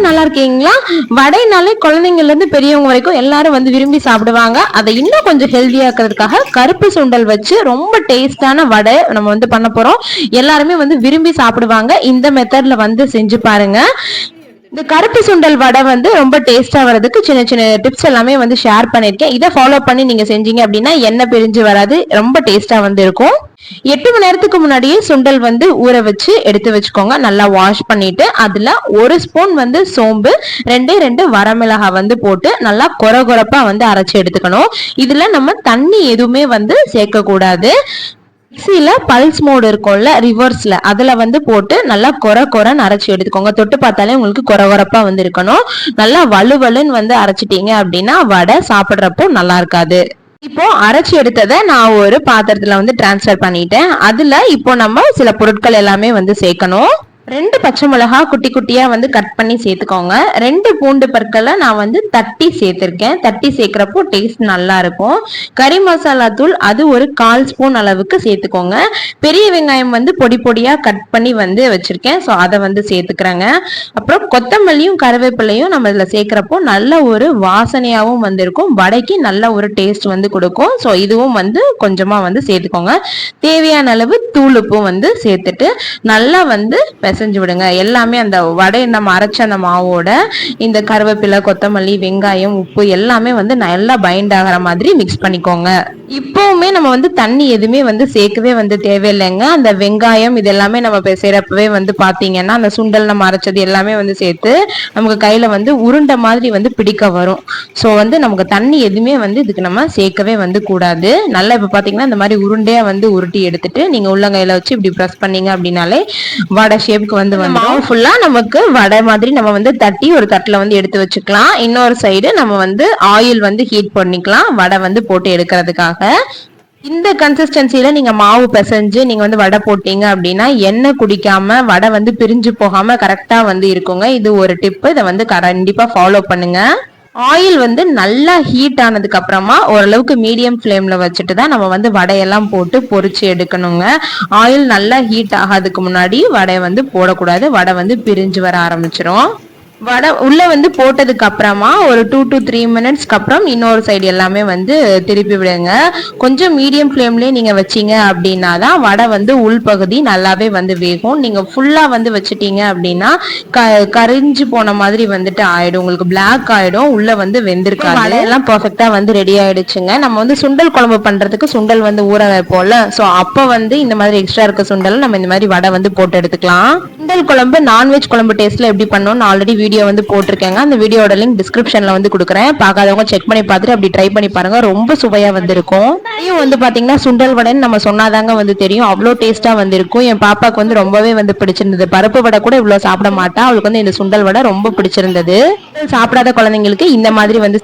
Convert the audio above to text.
எல்லாரும் நல்லா இருக்கீங்களா? வடைனாலே குழந்தைங்கள்ல இருந்து பெரியவங்க வரைக்கும் எல்லாரும் வந்து விரும்பி சாப்பிடுவாங்க. அதை இன்னும் கொஞ்சம் ஹெல்த்தியா இருக்கிறதுக்காக கருப்பு சுண்டல் வச்சு ரொம்ப டேஸ்டான வடை நம்ம வந்து பண்ண போறோம். எல்லாருமே வந்து விரும்பி சாப்பிடுவாங்க. இந்த மெத்தட்ல வந்து செஞ்சு பாருங்க. இந்த கருப்பு சுண்டல் வடை வந்து ரொம்ப டேஸ்டா வரதுக்கு சின்ன சின்ன டிப்ஸ் எல்லாமே வந்து ஷேர் பண்ணிருக்கேன். இதை ஃபாலோ பண்ணி நீங்க செஞ்சீங்க அப்படின்னா எண்ணெய் பிரிஞ்சு வராது ரொம்ப டேஸ்டா வந்து இருக்கும். எட்டு மணி நேரத்துக்கு முன்னாடியே சுண்டல் வந்து ஊற வச்சு எடுத்து வச்சுக்கோங்க. நல்லா வாஷ் பண்ணிட்டு அதுல ஒரு ஸ்பூன் வந்து சோம்பு ரெண்டே ரெண்டு வரமிளகாய் வந்து போட்டு நல்லா கொர கொரப்பா வந்து அரைச்சு எடுத்துக்கணும். இதுல நம்ம தண்ணி எதுவுமே வந்து சேர்க்க கூடாது மிக்சியில் பல்ஸ் மோடு இருக்கும்ல ரிவர்ஸில் அதில் வந்து போட்டு நல்லா கொர கொரன்னு அரைச்சி எடுத்துக்கோங்க. தொட்டு பார்த்தாலே உங்களுக்கு கொர கொரப்பா வந்து இருக்கணும். நல்லா வலுவலுன்னு வந்து அரைச்சிட்டீங்க அப்படின்னா வடை சாப்பிட்றப்போ நல்லா இருக்காது. இப்போ அரைச்சி எடுத்ததை நான் ஒரு பாத்திரத்தில் வந்து டிரான்ஸ்ஃபர் பண்ணிட்டேன். அதில் இப்போ நம்ம சில பொருட்கள் எல்லாமே வந்து சேர்க்கணும். ரெண்டு பச்சை மிளகா குட்டி குட்டியா வந்து கட் பண்ணி சேர்த்துக்கோங்க. ரெண்டு பூண்டு பற்களை நான் வந்து தட்டி சேர்த்துருக்கேன். தட்டி சேர்க்கிறப்போ டேஸ்ட் நல்லா இருக்கும். கறி மசாலா தூள் அது ஒரு கால் ஸ்பூன் அளவுக்கு சேர்த்துக்கோங்க. பெரிய வெங்காயம் வந்து பொடி பொடியா கட் பண்ணி வந்து வச்சிருக்கேன். ஸோ அதை வந்து சேர்த்துக்கிறேங்க. அப்புறம் கொத்தமல்லியும் கருவேப்பிலையும் நம்ம இதில் சேர்க்கிறப்போ நல்ல ஒரு வாசனையாகவும் வந்து இருக்கும் வடைக்கு நல்ல ஒரு டேஸ்ட் வந்து கொடுக்கும். ஸோ இதுவும் வந்து கொஞ்சமாக வந்து சேர்த்துக்கோங்க. தேவையான அளவு தூள் உப்பும் வந்து சேர்த்துட்டு நல்லா வந்து பிசைஞ்சு விடுங்க. எல்லாமே அந்த வடை நம்ம அரைச்ச அந்த மாவோட இந்த கருவேப்பிலை கொத்தமல்லி வெங்காயம் உப்பு எல்லாமே வந்து நல்லா பைண்ட் ஆகிற மாதிரி மிக்ஸ் பண்ணிக்கோங்க. இப்போவுமே நம்ம வந்து தண்ணி எதுவுமே வந்து சேர்க்கவே வந்து தேவையில்லைங்க. அந்த வெங்காயம் இது எல்லாமே நம்ம செய்யறப்பவே வந்து பாத்தீங்கன்னா அந்த சுண்டல் நம்ம அரைச்சது எல்லாமே வந்து சேர்த்து நமக்கு கையில வந்து உருண்டை மாதிரி வந்து பிடிக்க வரும். ஸோ வந்து நமக்கு தண்ணி எதுவுமே வந்து இதுக்கு நம்ம சேர்க்கவே வந்து கூடாது. நல்லா இப்போ பாத்தீங்கன்னா இந்த மாதிரி உருண்டையா வந்து உருட்டி எடுத்துட்டு நீங்க உள்ளங்கையில வச்சு இப்படி ப்ரெஸ் பண்ணீங்க அப்படின்னாலே வடை ஷேப்புக்கு வந்து மாவு ஃபுல்லா நமக்கு வடை மாதிரி நம்ம வந்து தட்டி ஒரு தட்டுல வந்து எடுத்து வச்சுக்கலாம். இன்னொரு சைடு நம்ம வந்து ஆயில் வந்து ஹீட் பண்ணிக்கலாம். வடை வந்து போட்டு எடுக்கிறதுக்காக. இந்த கன்சிஸ்டன்சில நீங்க மாவு பிசைஞ்சு நீங்க வந்து வடை போட்டீங்க அப்படின்னா எண்ணெய் குடிக்காம வடை வந்து பிரிஞ்சு போகாம கரெக்டா வந்து இருக்குங்க. இது ஒரு டிப்பு இதை வந்து கண்டிப்பா ஃபாலோ பண்ணுங்க. ஆயில் வந்து நல்லா ஹீட் ஆனதுக்கு அப்புறமா ஓரளவுக்கு மீடியம் ஃப்ளேம்ல வச்சுட்டு தான் நம்ம வந்து வடையெல்லாம் போட்டு பொறிச்சு எடுக்கணுங்க. ஆயில் நல்லா ஹீட் ஆகாதுக்கு முன்னாடி வடையை வந்து போடக்கூடாது. வடை வந்து பிரிஞ்சு வர ஆரம்பிச்சிடும் வடை உள்ள வந்து போட்டதுக்கு அப்புறமா ஒரு டூ டு த்ரீ மினிட்ஸ்க்கு அப்புறம் இன்னொரு சைடு எல்லாமே வந்து திருப்பி விடுங்க. கொஞ்சம் மீடியம் ஃப்ளேம்லேயே நீங்கள் வச்சீங்க அப்படின்னா தான் வடை வந்து உள்பகுதி நல்லாவே வந்து வேகும். நீங்கள் ஃபுல்லாக வந்து வச்சுட்டீங்க அப்படின்னா க கரிஞ்சு போன மாதிரி வந்துட்டு ஆயிடும். உங்களுக்கு பிளாக் ஆயிடும். உள்ள வந்து வெந்திருக்காது. எல்லாம் பர்ஃபெக்டாக வந்து ரெடி ஆயிடுச்சுங்க. நம்ம வந்து சுண்டல் குழம்பு பண்ணுறதுக்கு சுண்டல் வந்து ஊற வைப்போம்ல. ஸோ அப்போ வந்து இந்த மாதிரி எக்ஸ்ட்ரா இருக்க சுண்டல் நம்ம இந்த மாதிரி வடை வந்து போட்டு எடுத்துக்கலாம். சுண்டல் குழம்பு நான்வெஜ் குழம்பு டேஸ்ட்ல எப்படி பண்ணணும்னு ஆல்ரெடி வீடியோ வந்து போட்டிருக்கேங்க. அந்த வீடியோட லிங்க் டிஸ்கிரிப்ஷன்ல வந்து கொடுக்குறேன். பார்க்காதவங்க செக் பண்ணி பார்த்துட்டு அப்படி ட்ரை பண்ணி பாருங்க. ரொம்ப சுவையா வந்திருக்கும். இதையும் வந்து பாத்தீங்கன்னா சுண்டல் வடைன்னு நம்ம சொன்னாதாங்க வந்து தெரியும். அவ்வளோ டேஸ்டா வந்திருக்கும். என் பாப்பாவுக்கு வந்து ரொம்பவே வந்து பிடிச்சிருந்தது. பருப்பு வடை கூட இவ்வளோ சாப்பிட மாட்டா. அவளுக்கு வந்து இந்த சுண்டல் வடை ரொம்ப பிடிச்சிருந்தது. சாப்பிடாத குழந்தைங்களுக்கு இந்த மாதிரி வந்து